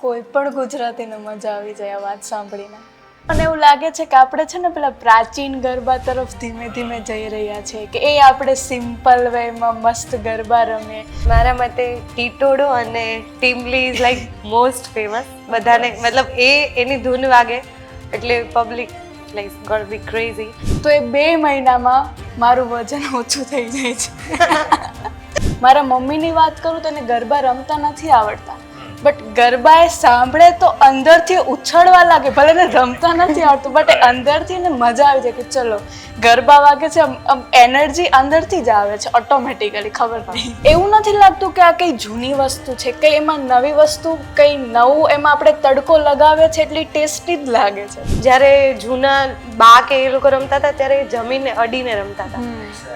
કોઈ પણ ગુજરાતીને મજા આવી જાય આ વાત સાંભળીને. મને એવું લાગે છે કે આપણે છે ને પેલા પ્રાચીન ગરબા તરફ ધીમે ધીમે જઈ રહ્યા છે કે એ આપણે સિમ્પલ વેમાં મસ્ત ગરબા રમીએ. મારા મતે ટીટોડો અને Timli is like most famous બધાને મતલબ એ એની ધૂન વાગે એટલે public like got be crazy તો એ બે મહિનામાં મારું વજન ઓછું થઈ જાય છે. મારા મમ્મીની વાત કરું તો એને ગરબા રમતા નથી આવડતા. બટ ગરબા એ સાંભળે તો અંદરથી ઉછળવા લાગે. ભલે એને રમતા નથી આવડતું બટ અંદરથી એને મજા આવી જાય કે ચલો ગરબા વાગે છે આમ એનર્જી અંદરથી જ આવે છે ઓટોમેટિકલી ખબર પડે. એવું નથી લાગતું કે આ કઈ જૂની વસ્તુ છે કઈ એમાં નવી વસ્તુ કઈ નવું એમાં આપણે તડકો લગાવે છે એટલી ટેસ્ટી જ લાગે છે. જ્યારે જૂના બા કે એ લોકો રમતા હતા ત્યારે જમીને અડીને રમતા હતા.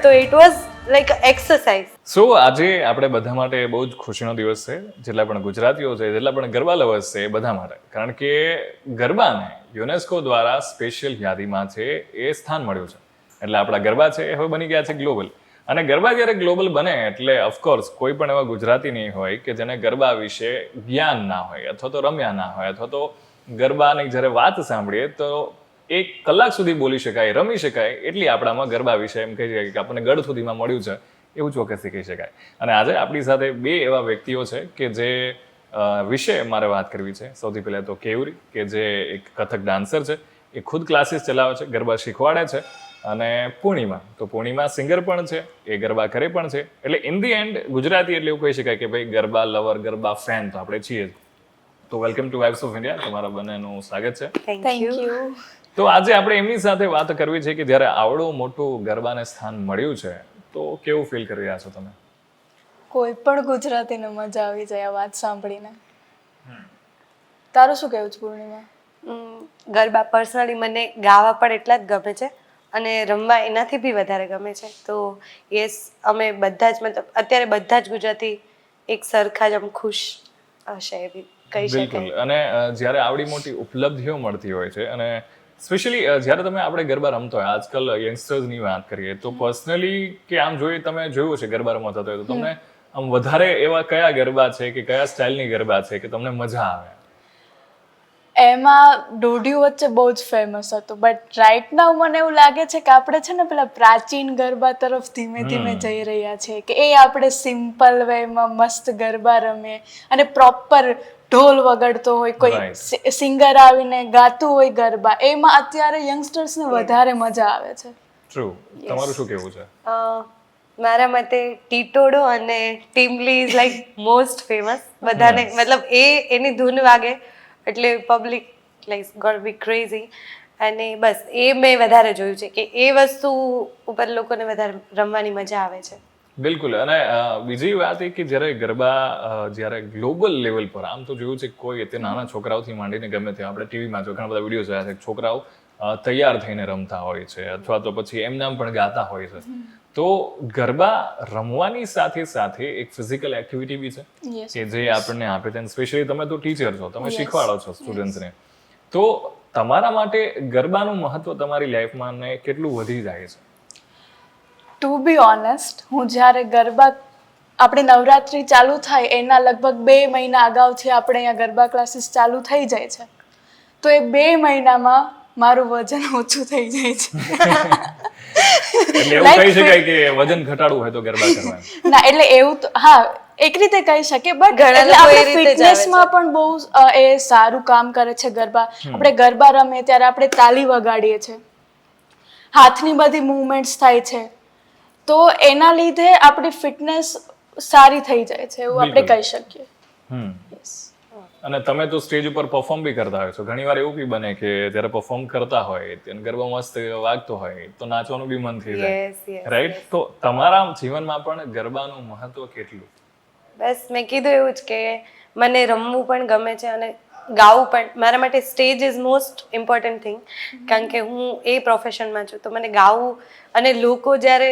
તો it was like exercise so આજે આપણે બધા માટે બહુ જ ખુશીનો દિવસ છે. જેટલા પણ ગુજરાતીઓ છે, જેટલા પણ ગરબા લવર્સ છે બધા માટે. કારણ કે ગરબાને યુનેસ્કો દ્વારા સ્પેશિયલ યાદીમાં છે, એ સ્થાન મળ્યું છે. એટલે આપણા ગરબા છે, એ હવે બની ગયા છે ગ્લોબલ. અને ગરબા જ્યારે ગ્લોબલ બને, એટલે ઓફકોર્સ કોઈ પણ એવા ગુજરાતી નહીં હોય કે જેને ગરબા વિશે જ્ઞાન ના હોય, અથવા તો રમ્યા ના હોય, અથવા તો ગરબાની જ્યારે વાત સાંભળીએ, તો એક કલાક સુધી બોલી શકાય રમી શકાય એટલી આપણામાં ગરબા વિશે એમ કહી શકાય કે આપણને ગઢ સુધીમાં મળ્યું છે એવું ચોક્કસથી કહી શકાય. અને આજે આપણી સાથે બે એવા વ્યક્તિઓ છે કે જે વિશે મારે વાત કરવી છે. સૌથી પહેલાં તો કેવરી કે જે એક કથક ડાન્સર છે એ ખુદ ક્લાસીસ ચલાવે છે ગરબા શીખવાડે છે અને પૂર્ણિમા તો પૂર્ણિમા સિંગર પણ છે એ ગરબા કરે પણ છે એટલે ઇન ધી એન્ડ ગુજરાતી એટલે એવું કહી શકાય કે ભાઈ ગરબા લવર ગરબા ફેન તો આપણે છીએ જ. તો welcome to vibes of India તમારા બંનેનું સ્વાગત છે. થેન્ક યુ તો આજે આપણે એમની સાથે વાત કરવી છે કે જ્યારે આવડું મોટું ગરબાને સ્થાન મળ્યું છે તો કેવું ફીલ કરી રહ્યા છો તમે? કોઈ પણ ગુજરાતીને મજા આવી જાય આ વાત સાંભળીને. તારું શું કહેવું છે પૂર્ણિમા? ગરબા પર્સનલી મને ગાવા પણ એટલા જ ગમે છે અને રમવા એનાથી બી વધારે ગમે છે. તો યસ અમે બધા જ મતલબ અત્યારે બધા જ ગુજરાતી એક સરખા જ આમ ખુશ હશે એવી કહી શકાય. અને જ્યારે આવડી મોટી ઉપલબ્ધિઓ મળતી હોય છે અને સ્પેશિયલી જ્યારે તમે આપણે ગરબા રમતો હોય આજકાલ યંગસ્ટર્સની વાત કરીએ તો પર્સનલી કે આમ જોઈએ તમે જોયું છે ગરબા રમતા હોય તો તમને આમ વધારે એવા કયા ગરબા છે કે કયા સ્ટાઇલની ગરબા છે કે તમને મજા આવે? એમાં દોઢિયું વચ્ચે બહુ જ ફેમસ હતું. બટ રાઈટ નાવ મને એવું લાગે છે કે આપણે છે ને પેલા પ્રાચીન ગરબા તરફ ધીમે ધીમે જઈ રહ્યા છે કે એ આપણે સિમ્પલ વેમાં મસ્ત ગરબા રમીએ અને પ્રોપર ઢોલ વગાડતો હોય કોઈ સિંગર આવીને ગાતું હોય ગરબા એમાં અત્યારે યંગસ્ટર્સને વધારે મજા આવે છે. ટ્રુ તમારું શું કહેવું છે? મારા મતે ટીટોડો અને Timli is like most famous બધાને મતલબ એ એની ધૂન વાગે. એટલે public like got be crazy અને બસ, એ મેં વધારે જોયું છે કે એ વસ્તુ ઉપર લોકોને વધારે રમવાની મજા આવે છે. બિલકુલ. અને બીજી વાત એ કે જ્યારે ગરબા જ્યારે ગ્લોબલ લેવલ પર, આમ તો જોયું છે કોઈ તે નાના છોકરાઓથી માંડીને ગમે તે આપણે ટીવીમાં જો ઘણા બધા વીડિયો જોયા છે, છોકરાઓ તૈયાર થઈને રમતા હોય છે, અથવા તો પછી એમનામ પણ ગાતા હોય છે. તો ગરબા રમવાની સાથે સાથે એક ફિઝિકલ એક્ટિવિટી બી છે. કે જે આપણને આપે છે સ્પેશિયલી તમે તો ટીચર છો તમે શીખવાડો છો સ્ટુડન્ટ્સને તો તમારા માટે ગરબાનું મહત્વ તમારી લાઈફમાં ને કેટલું વધી જાય છે? ટુ બી ઓનેસ્ટ હું જ્યારે ગરબા આપણે નવરાત્રિ ચાલુ થાય એના લગભગ બે મહિના અગાઉથી આપણે અહીંયા ગરબા ક્લાસીસ ચાલુ થઈ જાય છે. તો એ બે મહિનામાં મારું વજન ઓછું થઈ જાય છે. એટલે એવું કહી શકાય કે વજન ઘટાડવું હોય તો ગરબા કરવા ના એટલે એવું તો હા એક રીતે કહી શકીએ બટ આપણે ફિટનેસમાં પણ બહુ એ સારું કામ કરે છે ગરબા. આપણે ગરબા રમીએ ત્યારે આપણે તાલી વગાડીએ છીએ. હાથની બધી મૂવમેન્ટ્સ થાય છે. તો એના લીધે આપણી ફિટનેસ સારી થઈ જાય છે એવું આપણે કહી શકીએ. હમ. અને તમે તો સ્ટેજ ઉપર પરફોર્મ બી કરતા હોય છો. ઘણીવાર એવું બી બને કે જ્યારે પરફોર્મ કરતા હોય ત્યારે ગરબા મસ્ત વાગતો હોય તો નાચવાનું બી મન થઈ જાય. યસ યસ રાઈટ તો તમારા જીવનમાં પણ ગરબાનું મહત્વ કેટલું? બસ મેં કીધું એવું જ કે મને રમવું પણ ગમે છે અને ગાવું પણ. મારા માટે stage is most important thing કારણ કે હું એ પ્રોફેશનમાં છું. તો મને ગાવું અને લોકો જ્યારે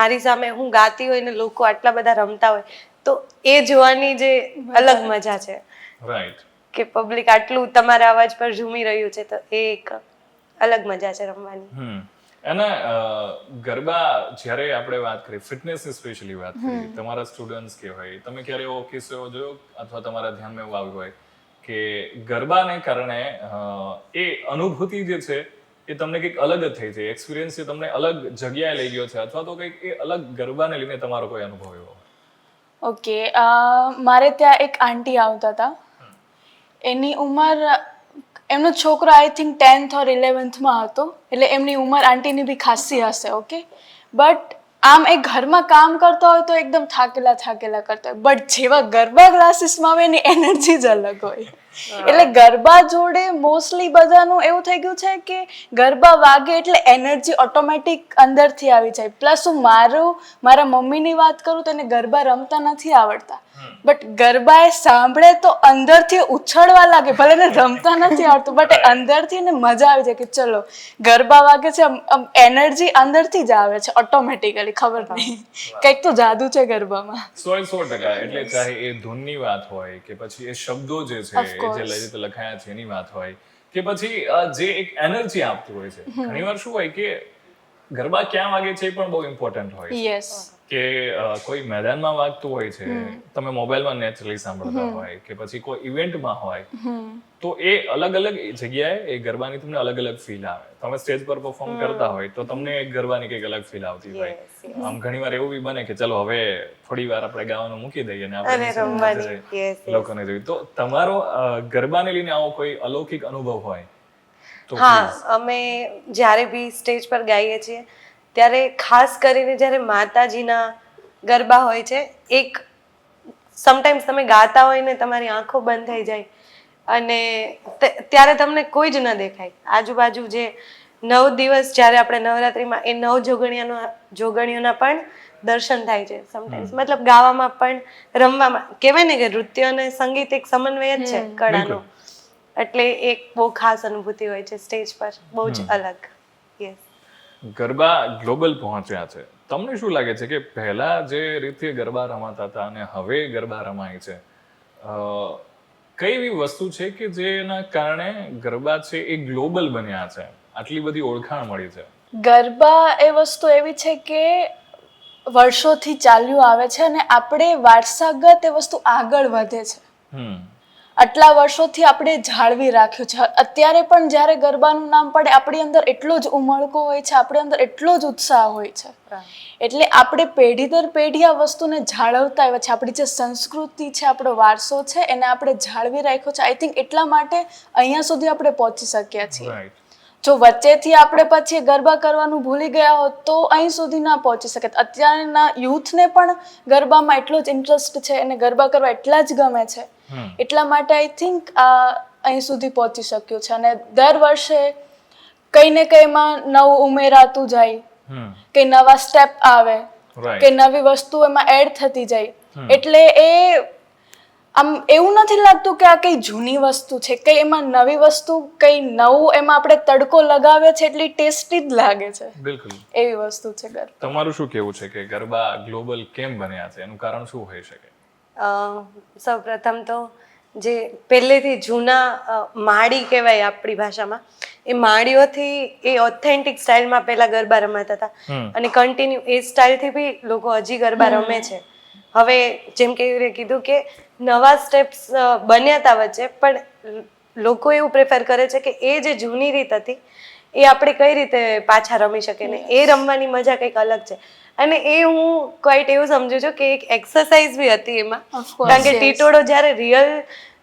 મારી સામે હું ગાતી હોય ને લોકો આટલા બધા રમતા હોય તો એ જોવાની જે અલગ મજા છે. રાઈટ કે પબ્લિક આટલું તમારા અવાજ પર ઝૂમી રહ્યું છે તો એ એક અલગ મજા છે રમવાની. અને ગરબા જ્યારે આપણે વાત કરી ફિટનેસ સ્પેશિયલી વાત કરી તમારા સ્ટુડન્ટ્સ કે હોય તમે ક્યારે એવો કિસ્સો એવો જોયો અથવા તમારા ધ્યાનમાં એવું આવ્યું હોય કે ગરબાને કારણે એ અનુભૂતિ જે છે એ તમને કંઈક અલગ જ થઈ છે એક્સપિરિયન્સ એ તમને અલગ જગ્યાએ લઈ ગયો છે અથવા તો કંઈક એ અલગ ગરબાને લઈને તમારો કોઈ અનુભવ એવો ઓકે મારે ત્યાં એક આંટી આવતા હતા. એની ઉંમર, એમનો છોકરો આઈ થિંક ટેન્થ ઓર ઇલેવન્થમાં હતો. એટલે એમની ઉંમર આંટીની બી ખાસી હશે ઓકે બટ આમ એ ઘરમાં કામ કરતો હોય તો એકદમ થાકેલા થાકેલા કરતા હોય. બટ જેવા ગરબા ક્લાસીસમાં આવે એની એનર્જી જ અલગ હોય. એટલે ગરબા જોડે મોસ્ટલી બધાનું એવું થઈ ગયું છે કે ગરબા વાગે એટલે એનર્જી ઓટોમેટિક અંદરથી આવી જાય. પ્લસ હું મારું મારા મમ્મીની વાત કરું તો એને ગરબા રમતા નથી આવડતા. બટ ગરબા એ સાંભળે તો અંદરથી ઉછળવા લાગે ભલે એને રમતા નથી આવડતું બટ અંદરથી એને મજા આવી જાય કે ચલો ગરબા વાગે છે એનર્જી અંદરથી જ આવે છે ઓટોમેટિકલી ખબર નહીં. કંઈક તો જાદુ છે ગરબામાં. સો સો ટકા એટલે ચાહે એ ધૂનની વાત હોય કે પછી એ શબ્દો જે છે Of જે લઈ રીતે લખાયા છે એની વાત હોય. કે પછી જે એક એનર્જી આપતું હોય છે. ઘણીવાર શું હોય કે ગરબા ક્યાં વાગે છે એ પણ બહુ ઇમ્પોર્ટન્ટ હોય યસ કે કોઈ મેદાનમાં વાગતું હોય છે તમે મોબાઈલમાં નેચરલી સાંભળતા હોય કે પછી કોઈ ઇવેન્ટમાં હોય તો એ અલગ અલગ જગ્યાએ એ ગરબાની તમને અલગ અલગ ફીલ આવે. તમે સ્ટેજ પર પરફોર્મ કરતા હોય તો તમને એક ગરબાની કંઈક અલગ ફીલ આવતી હોય. આમ ઘણી વાર એવું બી બને કે ચલો હવે થોડી વાર આપણે ગાવાનું મૂકી દઈએ અને આપણે. લોકોને જોઈએ તો તમારો ગરબાને લઈને આવો કોઈ અલૌકિક અનુભવ હોય તો હા અમે જ્યારે બી સ્ટેજ પર ગાઈએ છીએ ત્યારે ખાસ કરીને જ્યારે માતાજીના ગરબા હોય છે એક સમટાઈમ્સ તમે ગાતા હોય ને તમારી આંખો બંધ થઈ જાય અને ત્યારે તમને કોઈ જ ન દેખાય. આજુબાજુ જે નવ દિવસ જ્યારે આપણે નવરાત્રિમાં એ નવ જોગણિયાનો જોગણીઓના પણ દર્શન થાય છે સમટાઈમ્સ મતલબ ગાવામાં પણ રમવામાં કહેવાય ને કે નૃત્ય અને સંગીત એક સમન્વય જ છે કળાનો. એટલે એક બહુ ખાસ અનુભૂતિ હોય છે સ્ટેજ પર બહુ જ અલગ. યસ ગરબા ગ્લોબલ પહોંચ્યા છે. તમને શું લાગે છે કે પહેલા જે રીતે ગરબા રમાતા હતા અને હવે ગરબા રમાય છે? કઈ એવી વસ્તુ છે કે જેના કારણે ગરબા છે એ ગ્લોબલ બન્યા છે? આટલી બધી ઓળખાણ મળી છે. ગરબા એ વસ્તુ એવી છે કે વર્ષોથી ચાલ્યું આવે છે અને આપણે વારસાગત એ વસ્તુ આગળ વધે છે. હમ. આટલા વર્ષોથી આપણે જાળવી રાખ્યું છે. અત્યારે પણ જ્યારે ગરબાનું નામ પડે આપણી અંદર એટલો જ ઉમળકો હોય છે આપણી અંદર એટલો જ ઉત્સાહ હોય છે. એટલે આપણે પેઢી દર પેઢી આ વસ્તુને જાળવતા આવ્યા છે. આપણી જે સંસ્કૃતિ છે આપણો વારસો છે એને આપણે જાળવી રાખ્યો છે. આઈ થિંક એટલા માટે અહીંયા સુધી આપણે પહોંચી શક્યા છીએ. જો વચ્ચેથી આપણે પછી ગરબા કરવાનું ભૂલી ગયા હોત તો અહીં સુધી ના પહોંચી શકે. અત્યારના યુથને પણ ગરબામાં એટલો જ ઇન્ટરેસ્ટ છે અને ગરબા કરવા એટલા જ ગમે છે. એટલા માટે આઈ થિંક આ અહીં સુધી પહોંચી શક્યું છે. અને દર વર્ષે કંઈ ને કંઈમાં નવું ઉમેરાતું જાય. કે નવા સ્ટેપ આવે. કે નવી વસ્તુ એમાં એડ થતી જાય. એટલે એ આમ એવું નથી લાગતું કે આ કઈ જૂની વસ્તુ છે. કઈ એમાં નવી વસ્તુ કઈ નવું એમાં આપણે તડકો લગાવે છે એટલી ટેસ્ટી જ લાગે છે. બિલકુલ. એવી વસ્તુ છે ગરબા તમારું શું કેવું છે કે ગરબા ગ્લોબલ કેમ બન્યા છે? એનું કારણ શું હોઈ શકે? સૌ પ્રથમ તો જે પહેલેથી જૂના માળી કહેવાય આપણી ભાષામાં એ માળીઓથી એ ઓથેન્ટિક સ્ટાઇલમાં પહેલા ગરબા રમાતા હતા. અને કન્ટિન્યુ એ સ્ટાઇલથી બી લોકો હજી ગરબા રમે છે. હવે જેમ કે કીધું કે નવા સ્ટેપ્સ બન્યા હતા વચ્ચે પણ લોકો એવું પ્રેફર કરે છે કે એ જે જૂની રીત હતી એ આપણે કઈ રીતે પાછા રમી શકીએ ને? એ રમવાની મજા કંઈક અલગ છે. અને એ હું ક્વાઇટ એવું સમજુ છું કે એક એક્સરસાઇઝ બી હતી એમાં. કારણ કે ટીટોળો જ્યારે રિયલ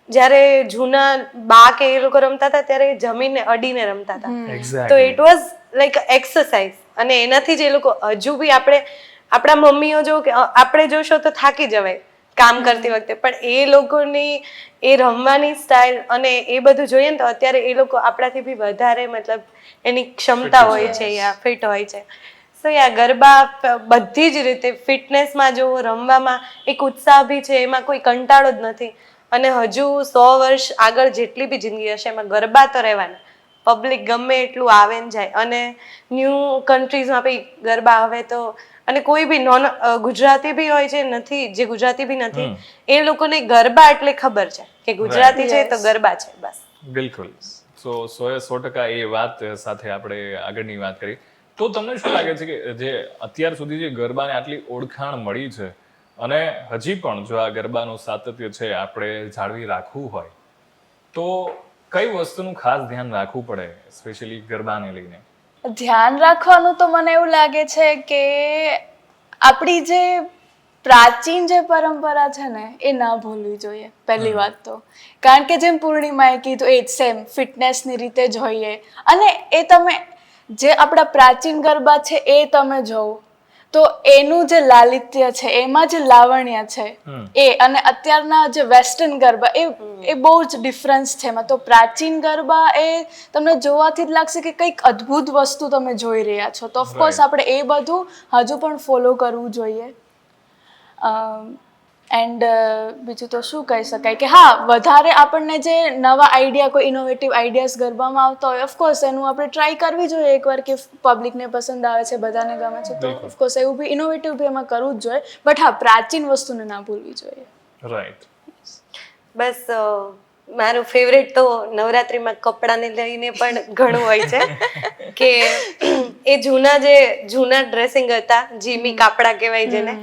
જ્યારે જૂના બા કે એ લોકો રમતા હતા ત્યારે એ જમીનને અડીને રમતા હતા. તો ઇટ વોઝ લાઈક એક્સરસાઇઝ અને એનાથી જ એ લોકો હજુ બી આપણે આપણા મમ્મીઓ જો કે આપણે જોશો તો થાકી જવાય. કામ કરતી વખતે. પણ એ લોકોની એ રમવાની સ્ટાઇલ અને એ બધું જોઈએ ને તો અત્યારે એ લોકો આપણાથી બી વધારે મતલબ એની ક્ષમતા હોય છે. યા ફિટ હોય છે. સો યા ગરબા બધી જ રીતે ફિટનેસમાં જો રમવામાં એક ઉત્સાહ બી છે એમાં કોઈ કંટાળો જ નથી. અને હજુ સો વર્ષ આગળ જેટલી બી જિંદગી હશે એમાં ગરબા તો રહેવાના. પબ્લિક ગમે એટલું આવે ને જાય. અને ન્યૂ કન્ટ્રીઝમાં બી ગરબા હવે તો અને કોઈ બી નોન ગુજરાતી બી હોય છે નથી જે ગુજરાતી બી નથી એ લોકોને ગરબા એટલે ખબર છે કે ગુજરાતી છે તો ગરબા છે બસ. બિલકુલ. સો સો સો ટકા એ વાત સાથે આપણે આગળની વાત કરી. તો તમને શું લાગે છે કે જે અત્યાર સુધી જે ગરબાને આટલી ઓળખાણ મળી છે અને હજી પણ જો આ ગરબાનું સાતત્ય છે આપણે જાળવી રાખવું હોય તો કઈ વસ્તુનું ખાસ ધ્યાન રાખવું પડે સ્પેશિયલી ગરબાને લઈને? ધ્યાન રાખવાનું તો મને એવું લાગે છે કે આપણી જે પ્રાચીન જે પરંપરા છે ને એ ના ભૂલવી જોઈએ પહેલી વાત તો. કારણ કે જેમ પૂર્ણિમાએ કીધું એ જ સેમ ફિટનેસની રીતે જોઈએ અને એ તમે જે આપણા પ્રાચીન ગરબા છે એ તમે જોવો. તો એનું જે લાલિત્ય છે એમાં જે લાવણ્ય છે એ અને અત્યારના જે વેસ્ટર્ન ગરબા એ એ બહુ જ ડિફરન્સ છે. એમાં તો પ્રાચીન ગરબા એ તમને જોવાથી જ લાગશે કે કંઈક અદ્ભુત વસ્તુ તમે જોઈ રહ્યા છો. તો ઓફકોર્સ આપણે એ બધું હજુ પણ ફોલો કરવું જોઈએ. એન્ડ બીજું તો શું કહી શકાય કે હા વધારે આપણને જે નવા આઈડિયા કોઈ ઇનોવેટિવ આઈડિયાઝ ગરબામાં આવતા હોય ઓફકોર્સ એનું આપણે ટ્રાય કરવી જોઈએ એકવાર કે પબ્લિકને પસંદ આવે છે બધાને ગમે છે તો ઓફકોર્સ એવું બી ઇનોવેટિવ બી એમાં કરવું જ જોઈએ. બટ હા પ્રાચીન વસ્તુને ના ભૂલવી જોઈએ. રાઈટ બસ મારું ફેવરેટ તો નવરાત્રિમાં કપડાને લઈને પણ ઘણું હોય છે કે એ જૂના જે જૂના ડ્રેસિંગ હતા જીમી કાપડા કહેવાય જેને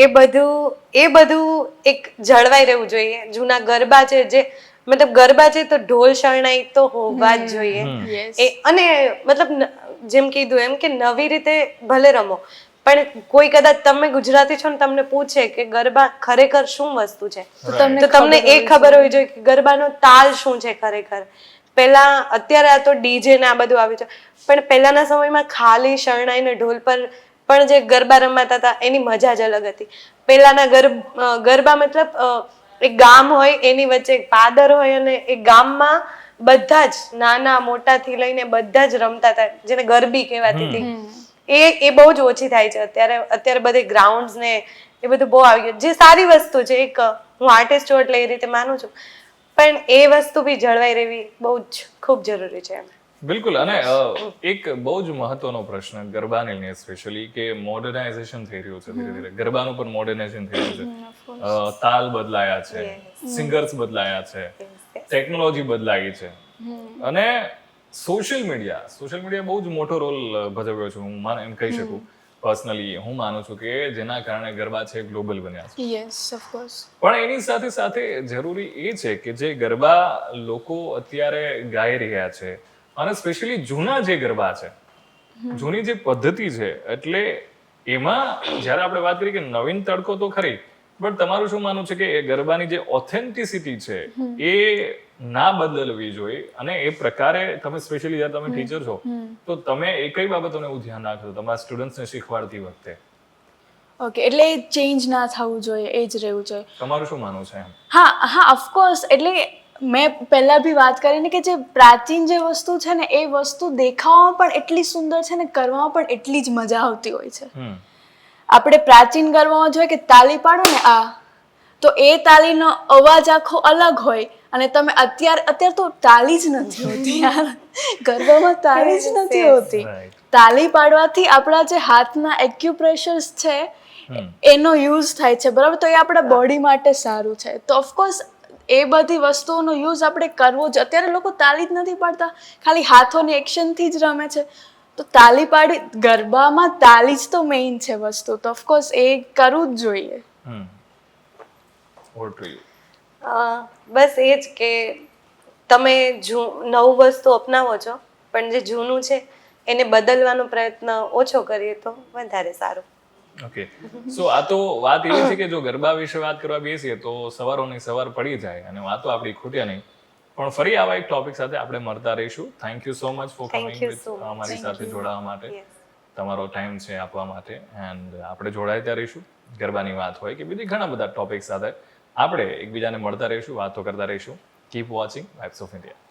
એ બધું એ બધું એક જળવાઈ રહેવું જોઈએ. જૂના ગરબા છે જે મતલબ ગરબા છે તો ઢોલ શરણાઈ તો હોવા જ જોઈએ. એ અને મતલબ જેમ કીધું એમ કે નવી રીતે ભલે રમો પણ કોઈ કદાચ તમે ગુજરાતી છો ને તમને પૂછે કે ગરબા ખરેખર શું વસ્તુ છે? તો તમને એ ખબર હોવી જોઈએ કે ગરબાનો તાલ શું છે ખરેખર? પહેલા અત્યારે આ તો ડીજે ને આ બધું આવ્યું છે. પણ પહેલાના સમયમાં ખાલી શરણાઈ ને ઢોલ પર પણ જે ગરબા રમાતા હતા એની મજા જ અલગ હતી. પહેલાના ગરબ ગરબા મતલબ અ, એક ગામ હોય એની વચ્ચે એક પાદર હોય અને એ ગામમાં બધા જ નાના મોટાથી લઈને બધા જ રમતા હતા જેને ગરબી કહેવાતી હતી. એ એ બહુ જ ઓછી થાય છે. અત્યારે અત્યારે બધે ગ્રાઉન્ડ્સ ને એ બધું બહુ આવી ગયું. જે સારી વસ્તુ છે એક હું આર્ટિસ્ટ છું એટલે એ રીતે માનું છું. પણ એ વસ્તુ બી જળવાઈ રહેવી બહુ જ ખૂબ જરૂરી છે બિલકુલ. અને એક બહુ જ મહત્વનો પ્રશ્ન ગરબા ને સ્પેશિયલી કે મોડર્નાઇઝેશન થઈ રહ્યું છે ધીરે ધીરે. ગરબાનું પણ મોડર્નાઇઝેશન થઈ રહ્યું છે. તાલ બદલાયા છે. સિંગર્સ બદલાયા છે. ટેકનોલોજી બદલાઈ છે. અને સોશિયલ મીડિયા. સોશિયલ મીડિયા બહુ જ મોટો રોલ ભજવ્યો છે. હું માન એમ કહી શકું. પર્સનલી હું માનું છું કે જેના કારણે ગરબા છે ગ્લોબલ બન્યા છે. યસ ઓફકોર્સ પણ એની સાથે સાથે જરૂરી એ છે કે જે ગરબા લોકો અત્યારે ગાઈ રહ્યા છે અને સ્પેશિયલી જૂના જે ગરબા છે જૂની જે પદ્ધતિ છે એટલે એમાં જ્યારે આપણે વાત કરીએ કે નવીન તડકો તો ખરી બટ તમારું શું માનવું છે કે એ ગરબાની જે ઓથેન્ટિસિટી છે એ ના બદલવી જોઈએ અને એ પ્રકારે તમે સ્પેશિયલી જ્યારે તમે ટીચર છો તો તમે એ કઈ બાબતોને એવું ધ્યાન રાખજો તમારા સ્ટુડન્ટ્સને શીખવાડતી વખતે. ઓકે એટલે ચેન્જ ના થવું જોઈએ એ જ રહેવું જોઈએ. તમારું શું માનવું છે હા હા ઓફકોર્સ એટલે મેં પહેલાં બી વાત કરીને કે જે પ્રાચીન જે વસ્તુ છે ને એ વસ્તુ દેખાવામાં પણ એટલી સુંદર છે ને કરવામાં પણ એટલી જ મજા આવતી હોય છે. આપણે પ્રાચીન ગરબામાં જોઈએ કે તાલી પાડો ને આ તો એ તાલીનો અવાજ આખો અલગ હોય. અને તમે અત્યારે અત્યારે તો તાલી જ નથી હોતી યાર. ગરબામાં તાલી જ નથી હોતી. તાલી પાડવાથી આપણા જે હાથના એક્યુપ્રેશર્સ છે એનો યુઝ થાય છે. બરાબર? તો એ આપણા બોડી માટે સારું છે. તો ઓફકોર્સ એ બધી વસ્તુઓનો યુઝ આપણે કરવો જ અત્યારે લોકો તાલી જ નથી પાડતા. ખાલી હાથોની એક્શનથી જ રમે છે. તો તાલી પાડી ગરબામાં તાલી જ તો મેઇન છે વસ્તુ. તો ઓફકોર્સ એ કરવું જ જોઈએ. બસ એ જ કે તમે જૂ નવું વસ્તુ અપનાવો છો પણ જે જૂનું છે એને બદલવાનો પ્રયત્ન ઓછો કરીએ તો વધારે સારું. ઓકે સો આ તો વાત એવી છે કે જો ગરબા વિશે વાત કરવા બેસીએ તો સવારોની સવાર પડી જાય અને વાતો આપણી ખૂટે નહીં. પણ ફરી આવા એક ટોપિક સાથે આપણે મળતા રહીશું. Thank you so much for coming. અમારી સાથે જોડાવા માટે. તમારો ટાઈમ છે આપવા માટે. એન્ડ આપણે જોડાતા રહીશું. ગરબાની વાત હોય કે બીજી ઘણા બધા ટોપિક સાથે. આપણે એકબીજાને મળતા રહીશું વાતો કરતા રહીશું. Keep watching vibes of India